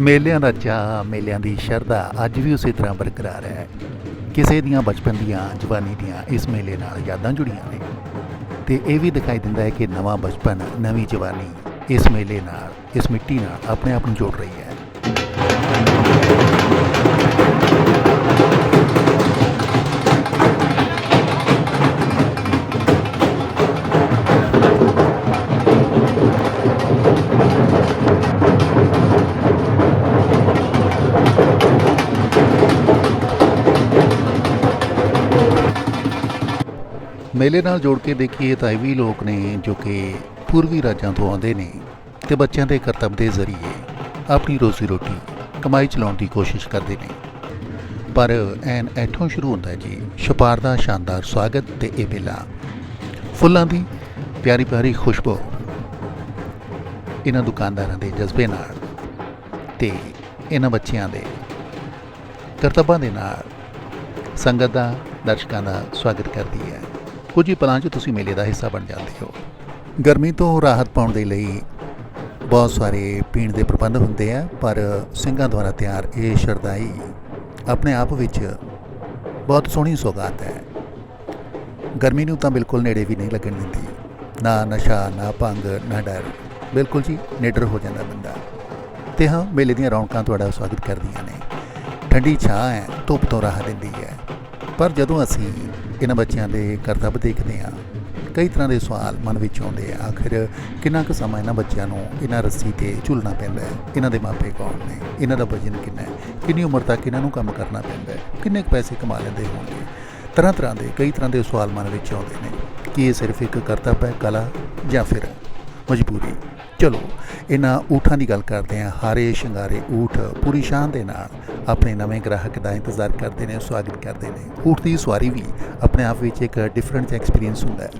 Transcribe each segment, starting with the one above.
ਮੇਲਿਆਂ ਦਾ ਚਾਹ ਮੇਲਿਆਂ ਦੀ ਸ਼ਰਧਾ ਅੱਜ ਵੀ ਉਸੇ ਤਰ੍ਹਾਂ ਬਰਕਰਾਰ ਹੈ। ਕਿਸੇ ਦੀਆਂ ਬਚਪਨ ਦੀਆਂ, ਜਵਾਨੀ ਦੀਆਂ ਇਸ ਮੇਲੇ ਨਾਲ ਯਾਦਾਂ ਜੁੜੀਆਂ ਨੇ। ਤੇ ਇਹ ਵੀ ਦਿਖਾਈ ਦਿੰਦਾ ਹੈ ਕਿ ਨਵਾਂ ਬਚਪਨ, ਨਵੀਂ ਜਵਾਨੀ ਇਸ ਮੇਲੇ ਨਾਲ, ਇਸ ਮਿੱਟੀ ਨਾਲ ਆਪਣੇ ਆਪ ਨੂੰ ਜੋੜ ਰਹੀ ਹੈ। ਮੇਲੇ ਨਾਲ ਜੋੜ ਕੇ ਦੇਖੀਏ ਤਾਂ ਇਹ ਵੀ ਲੋਕ ਨੇ ਜੋ ਕਿ ਪੂਰਬੀ ਰਾਜਾਂ ਤੋਂ ਆਉਂਦੇ ਨੇ ਤੇ ਬੱਚਿਆਂ ਦੇ ਕਰਤੱਵ ਦੇ ਜ਼ਰੀਏ ਆਪਣੀ ਰੋਜ਼ੀ ਰੋਟੀ ਕਮਾਈ ਚਲਾਉਣ ਦੀ ਕੋਸ਼ਿਸ਼ ਕਰਦੇ ਨੇ। ਪਰ ਐਨ ਇੱਥੋਂ ਸ਼ੁਰੂ ਹੁੰਦਾ ਜੀ ਛਪਾਰ ਦਾ ਸ਼ਾਨਦਾਰ ਸਵਾਗਤ ਤੇ ਇਹ ਮੇਲਾ। ਫੁੱਲਾਂ ਦੀ ਪਿਆਰੀ ਪਿਆਰੀ ਖੁਸ਼ਬੂ ਇਹਨਾਂ ਦੁਕਾਨਦਾਰਾਂ ਦੇ ਜਜ਼ਬੇ ਨਾਲ ਤੇ ਇਹਨਾਂ ਬੱਚਿਆਂ ਦੇ ਕਰਤੱਬਾਂ ਦੇ ਨਾਲ ਸੰਗਤ ਦਾ ਦਰਸ਼ਕਾਂ ਦਾ ਸਵਾਗਤ ਕਰਦੀ ਹੈ। ਕੁਝ ਹੀ ਪਲਾਂ 'ਚ ਤੁਸੀਂ ਮੇਲੇ ਦਾ ਹਿੱਸਾ ਬਣ ਜਾਂਦੇ ਹੋ। ਗਰਮੀ ਤੋਂ ਰਾਹਤ ਪਾਉਣ ਦੇ ਲਈ ਬਹੁਤ ਸਾਰੇ ਪੀਣ ਦੇ ਪ੍ਰਬੰਧ ਹੁੰਦੇ ਆ, ਪਰ ਸਿੰਘਾਂ ਦੁਆਰਾ ਤਿਆਰ ਇਹ ਸ਼ਰਦਾਈ ਆਪਣੇ ਆਪ ਵਿੱਚ ਬਹੁਤ ਸੋਹਣੀ ਸੌਗਾਤ ਹੈ। ਗਰਮੀ ਨੂੰ ਤਾਂ ਬਿਲਕੁਲ ਨੇੜੇ ਵੀ ਨਹੀਂ ਲੱਗਣ ਦਿੰਦੀ। ਨਾ ਨਸ਼ਾ, ਨਾ ਭੰਗ, ਨਾ ਡਰ। ਬਿਲਕੁਲ ਜੀ, ਨਿਡਰ ਹੋ ਜਾਂਦਾ ਬੰਦਾ। ਤੇ ਹਾਂ, ਮੇਲੇ ਦੀਆਂ ਰੌਣਕਾਂ ਤੁਹਾਡਾ ਸਵਾਗਤ ਕਰਦੀਆਂ ਨੇ। ਠੰਡੀ ਛਾਂ ਹੈ, ਧੁੱਪ ਤੋਂ ਰਾਹਤ ਦਿੰਦੀ ਹੈ। ਪਰ ਜਦੋਂ ਅਸੀਂ ਇਹਨਾਂ ਬੱਚਿਆਂ ਦੇ ਕਰਤੱਵ ਦੇਖਦੇ ਹਾਂ, ਕਈ ਤਰ੍ਹਾਂ ਦੇ ਸਵਾਲ ਮਨ ਵਿੱਚ ਆਉਂਦੇ ਆ, ਆਖਿਰ ਕਿੰਨਾ ਕੁ ਸਮਾਂ ਇਹਨਾਂ ਬੱਚਿਆਂ ਨੂੰ ਇਹਨਾਂ ਰੱਸੀ ਤੇ ਝੁਲਣਾ ਪੈਂਦਾ ਹੈ? ਇਹਨਾਂ ਦੇ ਮਾਪੇ ਕੌਣ ਨੇ? ਇਹਨਾਂ ਦਾ ਵਜਨ ਕਿੰਨਾ ਹੈ? ਕਿੰਨੀ ਉਮਰ ਤੱਕ ਇਹਨਾਂ ਨੂੰ ਕੰਮ ਕਰਨਾ ਪੈਂਦਾ ਹੈ? ਕਿੰਨੇ ਕੁ ਪੈਸੇ ਕਮਾ ਲੈਂਦੇ ਹੋਣਗੇ? ਤਰ੍ਹਾਂ ਤਰ੍ਹਾਂ ਦੇ ਕਈ ਤਰ੍ਹਾਂ ਦੇ ਸਵਾਲ ਮਨ ਵਿੱਚ ਆਉਂਦੇ ਨੇ। ਕਿ ਇਹ ਸਿਰਫ ਇੱਕ ਕਰਤੱਵ ਹੈ, ਕਲਾ ਜਾਂ ਫਿਰ ਮਜਬੂਰੀ? ਚਲੋ, ਇਹਨਾਂ ਊਠਾਂ ਦੀ ਗੱਲ ਕਰਦੇ ਹਾਂ। ਹਾਰੇ ਸ਼ਿੰਗਾਰੇ ਊਠ ਪੂਰੀ ਸ਼ਾਨ ਦੇ ਨਾਲ ਆਪਣੇ ਨਵੇਂ ਗ੍ਰਾਹਕ ਦਾ ਇੰਤਜ਼ਾਰ ਕਰਦੇ ਨੇ, ਸਵਾਗਤ ਕਰਦੇ ਨੇ। ਊਠ ਦੀ ਸਵਾਰੀ ਵੀ ਆਪਣੇ ਆਪ ਵਿੱਚ ਇੱਕ ਡਿਫਰੈਂਟ ਐਕਸਪੀਰੀਅੰਸ ਹੁੰਦਾ ਹੈ।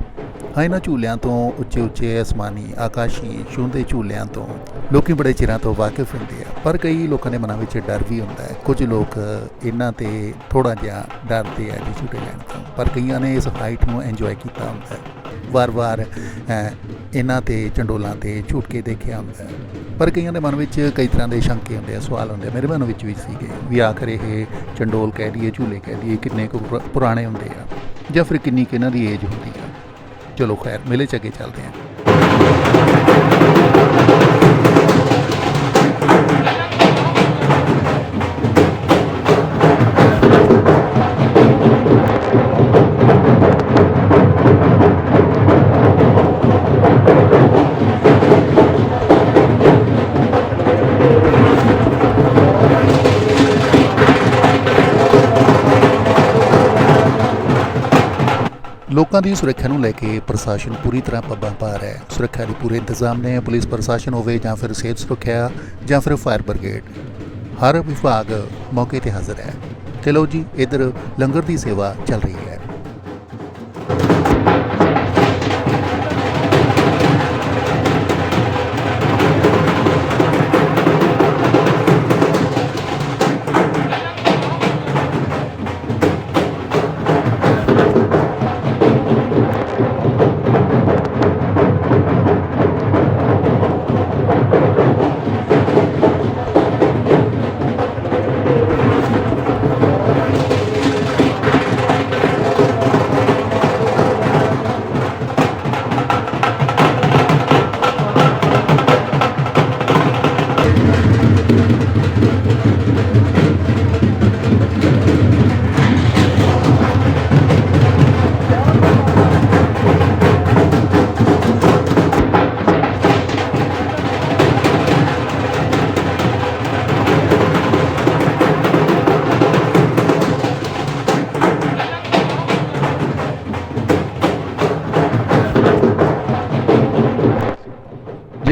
ਹਾਂ, ਇਹਨਾਂ ਝੂਲਿਆਂ ਤੋਂ ਉੱਚੇ ਉੱਚੇ ਅਸਮਾਨੀ ਆਕਾਸ਼ੀ ਛੂੰਦੇ ਝੂਲਿਆਂ ਤੋਂ ਲੋਕੀ ਬੜੇ ਚਿਰਾਂ ਤੋਂ ਵਾਕਿਫ ਹੁੰਦੇ ਆ, ਪਰ ਕਈ ਲੋਕਾਂ ਦੇ ਮਨਾਂ ਵਿੱਚ ਡਰ ਵੀ ਹੁੰਦਾ ਹੈ। ਕੁਝ ਲੋਕ ਇਹਨਾਂ ਤੇ ਥੋੜਾ ਜਿਹਾ ਡਰਦੇ ਆ ਜੀ ਝੂਟੇ ਲੈਣ ਤੋਂ, ਪਰ ਕਈਆਂ ਨੇ ਇਸ ਹਾਈਟ ਨੂੰ ਇੰਜੋਏ ਕੀਤਾ ਹੁੰਦਾ ਹੈ। ਵਾਰ-ਵਾਰ ਇਹਨਾਂ ਤੇ ਚੰਡੋਲਾਂ ਤੇ ਝੂਟ ਕੇ ਦੇਖਿਆ ਹੁੰਦਾ ਪਰ ਕਈਆਂ ਦੇ ਮਨ ਵਿੱਚ ਕਈ ਤਰ੍ਹਾਂ ਦੇ ਸ਼ੰਕੇ ਹੁੰਦੇ ਆ, ਸਵਾਲ ਹੁੰਦੇ ਆ। ਮੇਰੇ ਮਨ ਵਿੱਚ ਵੀ ਸੀਗੇ ਵੀ ਆਖਰ ਇਹ ਚੰਡੋਲ ਕਹਿ ਦਈਏ, ਝੂਲੇ ਕਹਿ ਲਈਏ ਕਿੰਨੇ ਕੁ ਪੁਰਾਣੇ ਹੁੰਦੇ ਆ ਜਾਂ ਫਿਰ ਕਿੰਨੀ ਕੁ ਇਹਨਾਂ ਦੀ ਏਜ ਹੁੰਦੀ ਆ। ਚਲੋ ਖੈਰ, ਮਿਲੇ ਚ ਅੱਗੇ ਚੱਲਦੇ ਹਾਂ। ਲੋਕਾਂ ਦੀ ਸੁਰੱਖਿਆ ਨੂੰ ਲੈ ਕੇ ਪ੍ਰਸ਼ਾਸਨ ਪੂਰੀ ਤਰ੍ਹਾਂ ਪੱਬਾਂ ਭਾਰ ਹੈ। ਸੁਰੱਖਿਆ ਦੇ ਪੂਰੇ ਇੰਤਜ਼ਾਮ ਨੇ, ਪੁਲਿਸ ਪ੍ਰਸ਼ਾਸਨ ਹੋਵੇ ਜਾਂ ਫਿਰ ਸਿਹਤ ਸੁਰੱਖਿਆ ਜਾਂ ਫਿਰ ਫਾਇਰ ਬ੍ਰਿਗੇਡ। ਹਰ ਵਿਭਾਗ ਮੌਕੇ ਤੇ ਹਾਜ਼ਰ ਹੈ। ਤੇ ਲਓ ਜੀ, ਇਧਰ ਲੰਗਰ ਦੀ ਸੇਵਾ ਚੱਲ ਰਹੀ ਹੈ।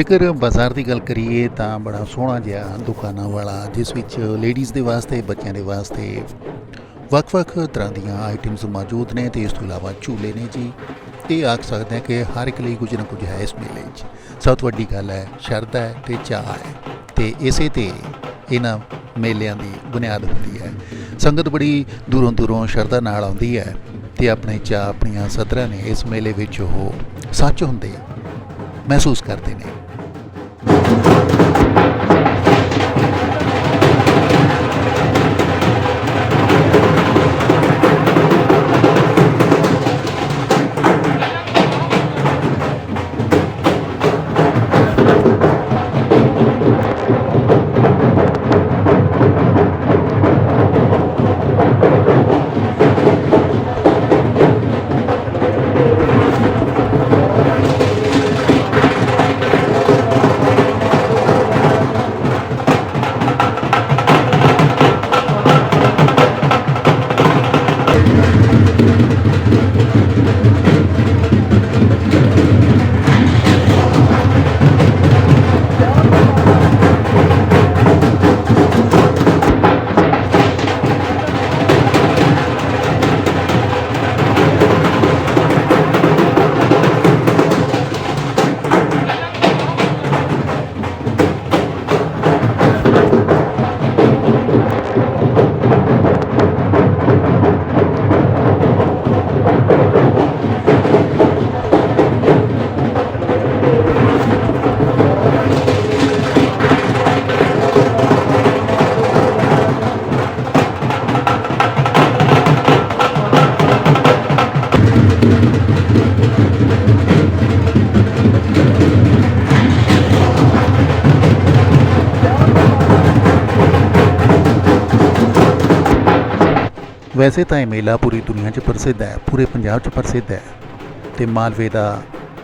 ਜੇਕਰ ਬਾਜ਼ਾਰ ਦੀ ਗੱਲ ਕਰੀਏ ਤਾਂ ਬੜਾ ਸੋਹਣਾ ਜਿਹਾ ਦੁਕਾਨਾਂ ਵਾਲਾ, ਜਿਸ ਵਿੱਚ ਲੇਡੀਜ਼ ਦੇ ਵਾਸਤੇ, ਬੱਚਿਆਂ ਦੇ ਵਾਸਤੇ ਵੱਖ-ਵੱਖ ਤਰ੍ਹਾਂ ਦੀਆਂ ਆਈਟਮਸ ਮੌਜੂਦ ਨੇ ਤੇ ਇਸ ਤੋਂ ਇਲਾਵਾ ਝੂਲੇ ਨੇ ਜੀ। ਇਹ ਆਖ ਸਕਦੇ ਹਾਂ ਕਿ ਹਰ ਇੱਕ ਲਈ ਕੁਝ ਨਾ ਕੁਝ ਹੈ ਇਸ ਮੇਲੇ 'ਚ। ਸਭ ਤੋਂ ਵੱਡੀ ਗੱਲ ਹੈ ਸ਼ਰਧਾ ਹੈ ਤੇ ਚਾਹ ਹੈ ਤੇ ਇਸੇ ਤੇ ਇਹਨਾਂ ਮੇਲਿਆਂ ਦੀ ਬੁਨਿਆਦ ਹੁੰਦੀ ਹੈ। ਸੰਗਤ ਬੜੀ ਦੂਰੋਂ ਦੂਰੋਂ ਸ਼ਰਧਾ ਨਾਲ ਆਉਂਦੀ ਹੈ ਤੇ ਆਪਣੇ ਚਾਹ ਆਪਣੀਆਂ ਸਤਰਾਂ ਨੇ ਇਸ ਮੇਲੇ ਵਿੱਚ ਉਹ ਸੱਚ ਹੁੰਦੇ ਮਹਿਸੂਸ ਕਰਦੇ ਨੇ। Thank you. ਵੈਸੇ ਤਾਂ ਇਹ ਮੇਲਾ ਪੂਰੀ ਦੁਨੀਆ 'ਚ ਪ੍ਰਸਿੱਧ ਹੈ, ਪੂਰੇ ਪੰਜਾਬ 'ਚ ਪ੍ਰਸਿੱਧ ਹੈ। ਤੇ ਮਾਲਵੇ ਦਾ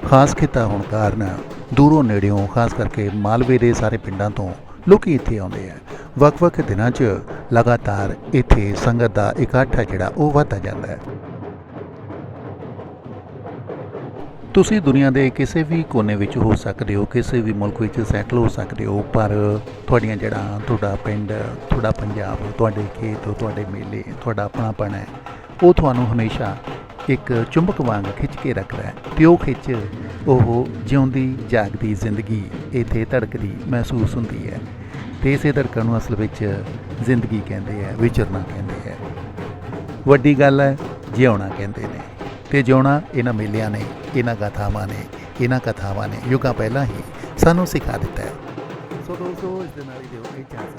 ਖਾਸ ਖਿੱਤਾ ਹੋਣ ਕਾਰਨ ਦੂਰੋਂ ਨੇੜਿਓਂ, ਖਾਸ ਕਰਕੇ ਮਾਲਵੇ ਦੇ ਸਾਰੇ ਪਿੰਡਾਂ ਤੋਂ ਲੋਕੀ ਇੱਥੇ ਆਉਂਦੇ ਆ। ਵੱਖ-ਵੱਖ ਦਿਨਾਂ 'ਚ ਲਗਾਤਾਰ ਇੱਥੇ ਸੰਗਤ ਦਾ ਇਕੱਠ ਹੈ ਜਿਹੜਾ, ਉਹ ਵਧਦਾ ਜਾਂਦਾ ਹੈ। ਤੁਸੀਂ ਦੁਨੀਆ ਦੇ ਕਿਸੇ ਵੀ ਕੋਨੇ ਵਿੱਚ ਹੋ ਸਕਦੇ ਹੋ, ਕਿਸੇ ਵੀ ਮੁਲਕ ਵਿੱਚ ਸੈਟਲ ਹੋ ਸਕਦੇ ਹੋ, ਪਰ ਤੁਹਾਡੀਆਂ ਜੜ੍ਹਾਂ ਤੁਹਾਡਾ ਪਿੰਡ, ਤੁਹਾਡਾ ਪੰਜਾਬ, ਤੁਹਾਡੇ ਖੇਤ, ਤੁਹਾਡੇ ਮੇਲੇ, ਤੁਹਾਡਾ ਆਪਣਾਪਣ ਹੈ, ਉਹ ਤੁਹਾਨੂੰ ਹਮੇਸ਼ਾ ਇੱਕ ਚੁੰਬਕ ਵਾਂਗ ਖਿੱਚ ਕੇ ਰੱਖਦਾ ਹੈ। ਤੇ ਉਹ ਖਿੱਚ, ਉਹ ਜਿਉਂਦੀ, ਜਾਗਦੀ ਜ਼ਿੰਦਗੀ, ਇੱਥੇ ਧੜਕਦੀ, ਮਹਿਸੂਸ ਹੁੰਦੀ ਹੈ। ਤੇ ਇਸੇ ਧੜਕਣ ਨੂੰ ਅਸਲ ਵਿੱਚ ਜ਼ਿੰਦਗੀ ਕਹਿੰਦੇ ਆ ਵਿਚਰਨਾ ਕਹਿੰਦੇ ਆ ਵੱਡੀ ਗੱਲ ਹੈ, ਜਿਉਣਾ ਕਹਿੰਦੇ ਨੇ। ਤੇ ਜਿਉਣਾ ਇਹਨਾਂ ਮੇਲਿਆਂ ਨੇ। ਇਹਨਾਂ ਗਾਥਾਵਾਂ ਨੇ, ਇਹਨਾਂ ਕਥਾਵਾਂ ਨੇ। ਯੁੱਗਾਂ ਪਹਿਲਾਂ ਹੀ ਸਾਨੂੰ ਸਿਖਾ ਦਿੱਤਾ ਹੈ। ਸੋ ਦੋਸਤੋ, ਇਸ ਦੇ ਨਾਲ ਹੀ ਦਿਓ ਇਹ ਚਾਂਸ